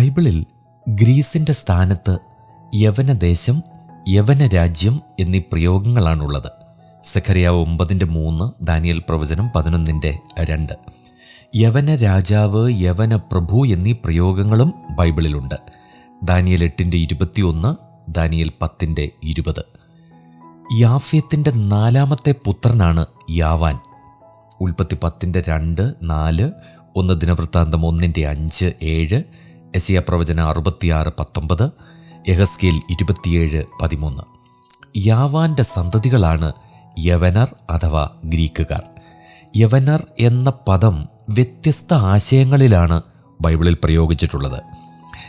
ബൈബിളിൽ ഗ്രീസിന്റെ സ്ഥാനത്ത് യവനദേശം യവന രാജ്യം എന്നീ പ്രയോഗങ്ങളാണുള്ളത്. സഖറിയ ഒമ്പതിന്റെ മൂന്ന് ദാനിയൽ പ്രവചനം പതിനൊന്നിന്റെ രണ്ട്. യവന രാജാവ് യവന പ്രഭു എന്നീ പ്രയോഗങ്ങളും ബൈബിളിലുണ്ട്. ദാനിയൽ എട്ടിന്റെ ഇരുപത്തിയൊന്ന് ദാനിയൽ പത്തിന്റെ ഇരുപത്. യാഫ്യത്തിന്റെ നാലാമത്തെ പുത്രനാണ് യാവാൻ. ഉൽപ്പത്തി പത്തിന്റെ രണ്ട് നാല് ഒന്ന് ദിനവൃത്താന്തം ഒന്നിന്റെ അഞ്ച് ഏഴ് എസിയ പ്രവചന അറുപത്തിയാറ് പത്തൊമ്പത് യഹസ്കേൽ ഇരുപത്തിയേഴ് പതിമൂന്ന്. യാവാന്റെ സന്തതികളാണ് യവനർ അഥവാ ഗ്രീക്കുകാർ. യവനർ എന്ന പദം വ്യത്യസ്ത ആശയങ്ങളിലാണ് ബൈബിളിൽ പ്രയോഗിച്ചിട്ടുള്ളത്.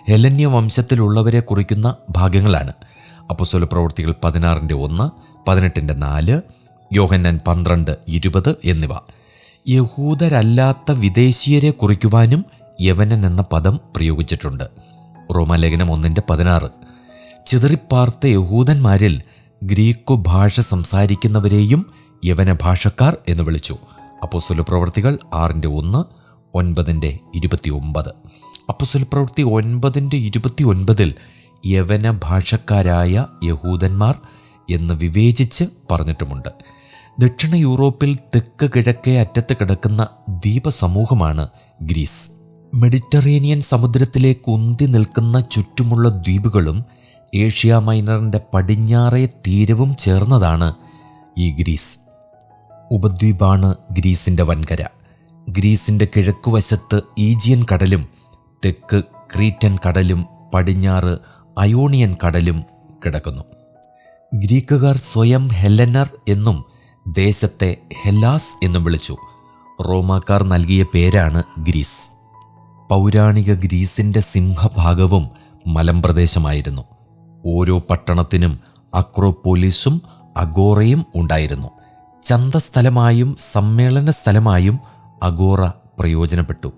ഹെലന്യ വംശത്തിലുള്ളവരെ കുറിക്കുന്ന ഭാഗങ്ങളാണ് അപ്പസ്വല പ്രവൃത്തികൾ പതിനാറിന്റെ ഒന്ന് പതിനെട്ടിന്റെ നാല് യോഹന്നാൻ പന്ത്രണ്ട് ഇരുപത് എന്നിവ. യഹൂദരല്ലാത്ത വിദേശീയരെ കുറിക്കുവാനും യവനൻ എന്ന പദം പ്രയോഗിച്ചിട്ടുണ്ട്. റോമാലേഖനം ഒന്നിന്റെ പതിനാറ്. ചിതറിപ്പാർത്ത യഹൂദന്മാരിൽ ഗ്രീക്കു ഭാഷ സംസാരിക്കുന്നവരെയും യവന ഭാഷക്കാർ എന്ന് വിളിച്ചു. അപ്പോസ്വല പ്രവൃത്തികൾ ആറിന്റെ ഒന്ന് ഒൻപതിന്റെ ഇരുപത്തി ഒമ്പത് അപ്പോസ്വല പ്രവൃത്തി ഒൻപതിന്റെ ഇരുപത്തി ഒൻപതിൽ യവന ഭാഷക്കാരായ യഹൂദന്മാർ എന്ന് വിവേചിച്ച് പറഞ്ഞിട്ടുമുണ്ട്. ദക്ഷിണ യൂറോപ്പിൽ തെക്ക് കിഴക്കേ അറ്റത്ത് കിടക്കുന്ന ദ്വീപസമൂഹമാണ് ഗ്രീസ്. മെഡിറ്ററേനിയൻ സമുദ്രത്തിലെ ഉന്തി നിൽക്കുന്ന ചുറ്റുമുള്ള ദ്വീപുകളും ഏഷ്യ മൈനറിന്റെ പടിഞ്ഞാറേ തീരവും ചേർന്നതാണ് ഈ ഗ്രീസ്. ഉപദ്വീപാണ് ഗ്രീസിന്റെ വൻകര. ഗ്രീസിന്റെ കിഴക്കുവശത്ത് ഈജിയൻ കടലും തെക്ക് ക്രീറ്റൻ കടലും പടിഞ്ഞാറ് അയോണിയൻ കടലും കിടക്കുന്നു. ഗ്രീക്കുകാർ സ്വയം ഹെല്ലനർ എന്നും ദേശത്തെ ഹെല്ലാസ് എന്നും വിളിച്ചു. റോമാക്കാർ നൽകിയ പേരാണ് ഗ്രീസ്. പൗരാണിക ഗ്രീസിന്റെ സിംഹഭാഗവും മലമ്പ്രദേശമായിരുന്നു. ഓരോ പട്ടണത്തിനും അക്രോപോലിസും അഗോറയും ഉണ്ടായിരുന്നു. ചന്തസ്ഥലമായും സമ്മേളന സ്ഥലമായും അഗോറ പ്രയോജനപ്പെട്ടു.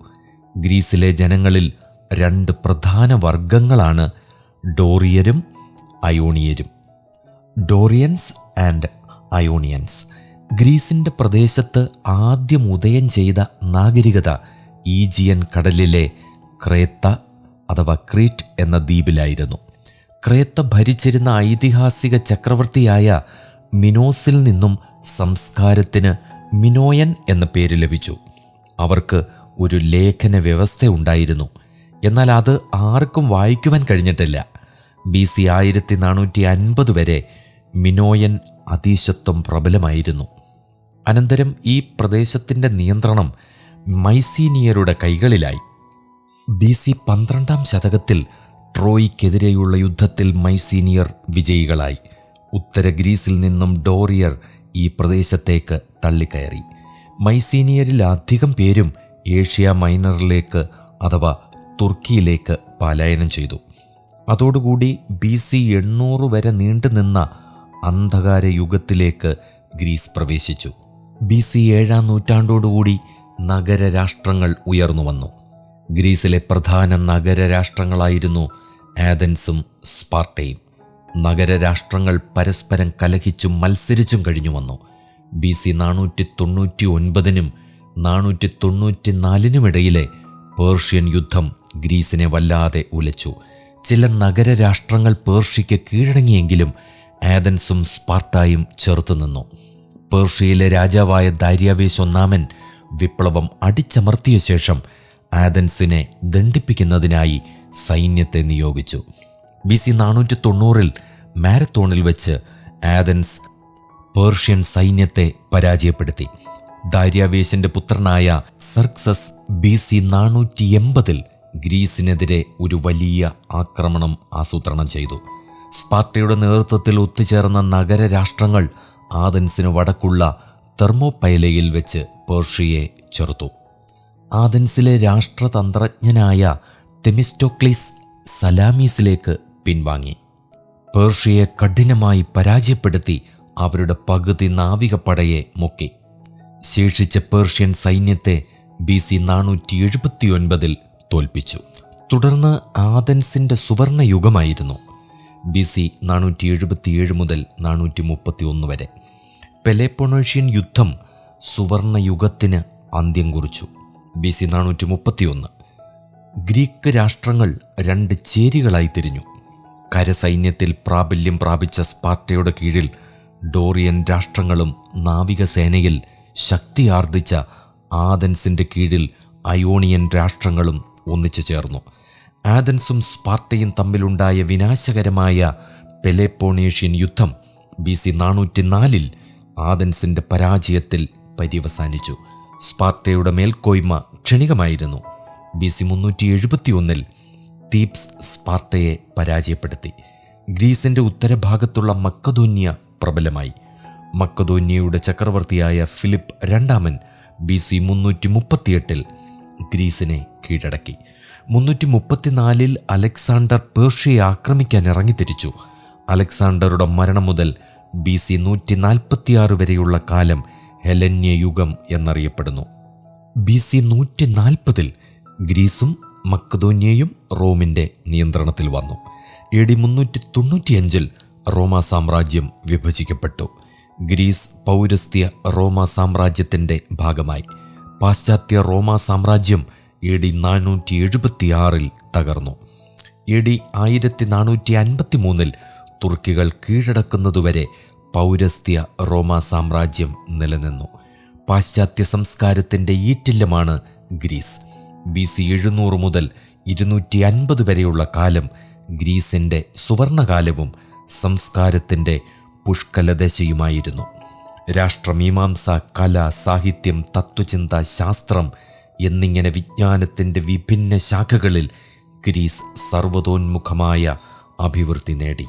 ഗ്രീസിലെ ജനങ്ങളിൽ രണ്ട് പ്രധാന വർഗങ്ങളാണ് ഡോറിയരും അയോണിയരും. ഡോറിയൻസ് ആൻഡ് അയോണിയൻസ്. ഗ്രീസിന്റെ പ്രദേശത്ത് ആദ്യം ഉദയം ചെയ്ത നാഗരികത ഈജിയൻ കടലിലെ ക്രേത്ത അഥവാ ക്രീറ്റ് എന്ന ദ്വീപിലായിരുന്നു. ക്രേത്ത ഭരിച്ചിരുന്ന ഐതിഹാസിക ചക്രവർത്തിയായ മിനോസിൽ നിന്നും സംസ്കാരത്തിന് മിനോയൻ എന്ന പേര് ലഭിച്ചു. അവർക്ക് ഒരു ലേഖന വ്യവസ്ഥ ഉണ്ടായിരുന്നു. എന്നാൽ അത് ആർക്കും വായിക്കുവാൻ കഴിഞ്ഞിട്ടില്ല. ബി സി ആയിരത്തി നാനൂറ്റി അൻപത് വരെ മിനോയൻ അതീശത്വം പ്രബലമായിരുന്നു. അനന്തരം ഈ പ്രദേശത്തിന്റെ നിയന്ത്രണം മൈസീനിയരുടെ കൈകളിലായി. ബി സി പന്ത്രണ്ടാം ശതകത്തിൽ ട്രോയ്ക്കെതിരെയുള്ള യുദ്ധത്തിൽ മൈസീനിയർ വിജയികളായി. ഉത്തര ഗ്രീസിൽ നിന്നും ഡോറിയർ ഈ പ്രദേശത്തേക്ക് തള്ളിക്കയറി. മൈസീനിയരിൽ അധികം പേരും ഏഷ്യ മൈനറിലേക്ക് അഥവാ തുർക്കിയിലേക്ക് പലായനം ചെയ്തു. അതോടുകൂടി ബി സി എണ്ണൂറ് വരെ നീണ്ടുനിന്ന അന്ധകാര യുഗത്തിലേക്ക് ഗ്രീസ് പ്രവേശിച്ചു. ബി സി ഏഴാം നൂറ്റാണ്ടോടുകൂടി നഗരരാഷ്ട്രങ്ങൾ ഉയർന്നു വന്നു. ഗ്രീസിലെ പ്രധാന നഗരരാഷ്ട്രങ്ങളായിരുന്നു ആഥൻസും സ്പാർട്ടയും. നഗരരാഷ്ട്രങ്ങൾ പരസ്പരം കലഹിച്ചും മത്സരിച്ചും കഴിഞ്ഞു വന്നു. ബി സി നാനൂറ്റി തൊണ്ണൂറ്റി ഒൻപതിനും നാനൂറ്റി തൊണ്ണൂറ്റി നാലിനുമിടയിലെ പേർഷ്യൻ യുദ്ധം ഗ്രീസിനെ വല്ലാതെ ഉലച്ചു. ചില നഗരരാഷ്ട്രങ്ങൾ പേർഷ്യയ്ക്ക് കീഴടങ്ങിയെങ്കിലും ആഥൻസും സ്പാർട്ടായും ചേർത്ത് നിന്നു. പേർഷ്യയിലെ രാജാവായ ദാര്യാവേശ് ഒന്നാമൻ വിപ്ലവം അടിച്ചമർത്തിയ ശേഷം ആഥൻസിനെ ദണ്ഡിപ്പിക്കുന്നതിനായി സൈന്യത്തെ നിയോഗിച്ചു. ബി സി നാനൂറ്റി തൊണ്ണൂറിൽ മാരത്തോണിൽ വെച്ച് ആഥൻസ് പേർഷ്യൻ സൈന്യത്തെ പരാജയപ്പെടുത്തി. ദാര്യാവേശിന്റെ പുത്രനായ സർക്സസ് ബി സി നാനൂറ്റി എൺപതിൽ ഗ്രീസിനെതിരെ ഒരു വലിയ ആക്രമണം ആസൂത്രണം ചെയ്തു. സ്പാർട്ടയുടെ നേതൃത്വത്തിൽ ഒത്തുചേർന്ന നഗരരാഷ്ട്രങ്ങൾ ആഥൻസിന് വടക്കുള്ള തെർമോപൈലയിൽ വെച്ച് പേർഷ്യയെ ചെറുത്തു. ആഥൻസിലെ രാഷ്ട്രതന്ത്രജ്ഞനായ തെമിസ്റ്റോക്ലിസ് സലാമീസിലേക്ക് പിൻവാങ്ങി. പേർഷ്യയെ കഠിനമായി പരാജയപ്പെടുത്തി അവരുടെ പകുതി നാവികപ്പടയെ മുക്കി. ശേഷിച്ച പേർഷ്യൻ സൈന്യത്തെ ബി സി നാനൂറ്റി എഴുപത്തിയൊൻപതിൽ തോൽപ്പിച്ചു. തുടർന്ന് ആഥൻസിന്റെ സുവർണയുഗമായിരുന്നു. ബി സി നാനൂറ്റി എഴുപത്തിയേഴ് മുതൽ നാനൂറ്റി മുപ്പത്തി ഒന്ന് വരെ. പെലേപ്പൊണേഷ്യൻ യുദ്ധം സുവർണയുഗത്തിന് അന്ത്യം കുറിച്ചു. ബി സി നാനൂറ്റി മുപ്പത്തിയൊന്ന് ഗ്രീക്ക് രാഷ്ട്രങ്ങൾ രണ്ട് ചേരികളായി തിരിഞ്ഞു. കരസൈന്യത്തിൽ പ്രാബല്യം പ്രാപിച്ച സ്പാർട്ടയുടെ കീഴിൽ ഡോറിയൻ രാഷ്ട്രങ്ങളും നാവികസേനയിൽ ശക്തി ആദൻസിന്റെ കീഴിൽ അയോണിയൻ രാഷ്ട്രങ്ങളും ഒന്നിച്ചു ചേർന്നു. ആദൻസും സ്പാർട്ടയും തമ്മിലുണ്ടായ വിനാശകരമായ പെലേപ്പോണേഷ്യൻ യുദ്ധം ബി സി നാനൂറ്റിനാലിൽ ആദൻസിന്റെ പരാജയത്തിൽ പര്യവസാനിച്ചു. സ്പാർട്ടയുടെ മേൽക്കോയ്മ ക്ഷണികമായിരുന്നു. ബി സി മുന്നൂറ്റി എഴുപത്തിയൊന്നിൽ തീപ്സ് സ്പാർട്ടയെ പരാജയപ്പെടുത്തി. ഗ്രീസിന്റെ ഉത്തരഭാഗത്തുള്ള മക്കതോന്യ പ്രബലമായി. മക്കതോന്യയുടെ ചക്രവർത്തിയായ ഫിലിപ്പ് രണ്ടാമൻ ബി സി മുന്നൂറ്റി മുപ്പത്തിയെട്ടിൽ ഗ്രീസിനെ കീഴടക്കി. മുന്നൂറ്റി മുപ്പത്തിനാലിൽ അലക്സാണ്ടർ പേർഷ്യയെ ആക്രമിക്കാൻ ഇറങ്ങിത്തിരിച്ചു. അലക്സാണ്ടറുടെ മരണം മുതൽ ബി സി നൂറ്റി നാൽപ്പത്തിയാറ് വരെയുള്ള കാലം ഹെലന്യ യുഗം എന്നറിയപ്പെടുന്നു. ബി സി നൂറ്റി നാൽപ്പതിൽ ഗ്രീസും മക്കതോന്യയും റോമിന്റെ നിയന്ത്രണത്തിൽ വന്നു. എ ഡി മുന്നൂറ്റി തൊണ്ണൂറ്റിയഞ്ചിൽ റോമ സാമ്രാജ്യം വിഭജിക്കപ്പെട്ടു. ഗ്രീസ് പൗരസ്ത്യ റോമ സാമ്രാജ്യത്തിന്റെ ഭാഗമായി. പാശ്ചാത്യ റോമ സാമ്രാജ്യം എ ഡി നാനൂറ്റി എഴുപത്തിയാറിൽ തകർന്നു. എ ഡി ആയിരത്തി നാനൂറ്റി അൻപത്തി മൂന്നിൽ തുർക്കികൾ കീഴടക്കുന്നതുവരെ പൗരസ്ത്യ റോമ സാമ്രാജ്യം നിലനിന്നു. പാശ്ചാത്യ സംസ്കാരത്തിന്റെ ഈറ്റില്ലമാണ് ഗ്രീസ്. ബി സി എഴുന്നൂറ് മുതൽ ഇരുന്നൂറ്റി അൻപത് വരെയുള്ള കാലം ഗ്രീസിന്റെ സുവർണകാലവും സംസ്കാരത്തിന്റെ പുഷ്കലദശയുമായിരുന്നു. രാഷ്ട്രമീമാംസ കല സാഹിത്യം തത്വചിന്ത ശാസ്ത്രം എന്നിങ്ങനെ വിജ്ഞാനത്തിന്റെ വിഭിന്ന ശാഖകളിൽ ഗ്രീസ് സർവതോന്മുഖമായ അഭിവൃദ്ധി നേടി.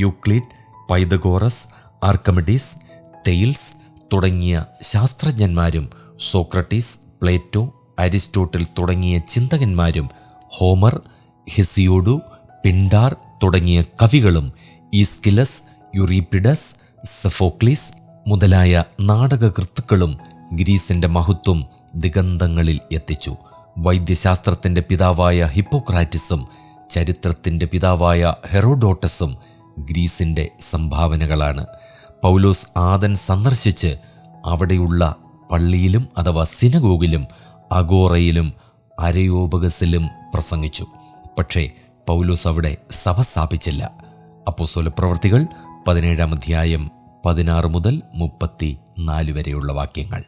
യൂക്ലിഡ് പൈതഗോറസ് ആർക്കമിഡീസ് തെയിൽസ് തുടങ്ങിയ ശാസ്ത്രജ്ഞന്മാരും സോക്രട്ടീസ് പ്ലേറ്റോ അരിസ്റ്റോട്ടിൽ തുടങ്ങിയ ചിന്തകന്മാരും ഹോമർ ഹെസിയോഡു പിണ്ടാർ തുടങ്ങിയ കവികളും ഈസ്കിലസ് യുറീപ്പിഡസ് സെഫോക്ലിസ് മുതലായ നാടകകൃത്തുക്കളും ഗ്രീസിന്റെ മഹത്വം ദിഗന്ധങ്ങളിൽ എത്തിച്ചു. വൈദ്യശാസ്ത്രത്തിന്റെ പിതാവായ ഹിപ്പോക്രാറ്റിസും ചരിത്രത്തിന്റെ പിതാവായ ഹെറോഡോട്ടസും ഗ്രീസിന്റെ സംഭാവനകളാണ്. പൗലോസ് ആദൻ സന്ദർശിച്ച് അവിടെയുള്ള പള്ളിയിലും അഥവാ സിനഗോഗിലും അഗോറയിലും അരയോപകസിലും പ്രസംഗിച്ചു. പക്ഷേ പൗലോസ് അവിടെ സഭ സ്ഥാപിച്ചില്ല. അപ്പോസോല പ്രവർത്തികൾ പതിനേഴാം അധ്യായം പതിനാറ് മുതൽ മുപ്പത്തി നാല് വരെയുള്ള വാക്യങ്ങൾ.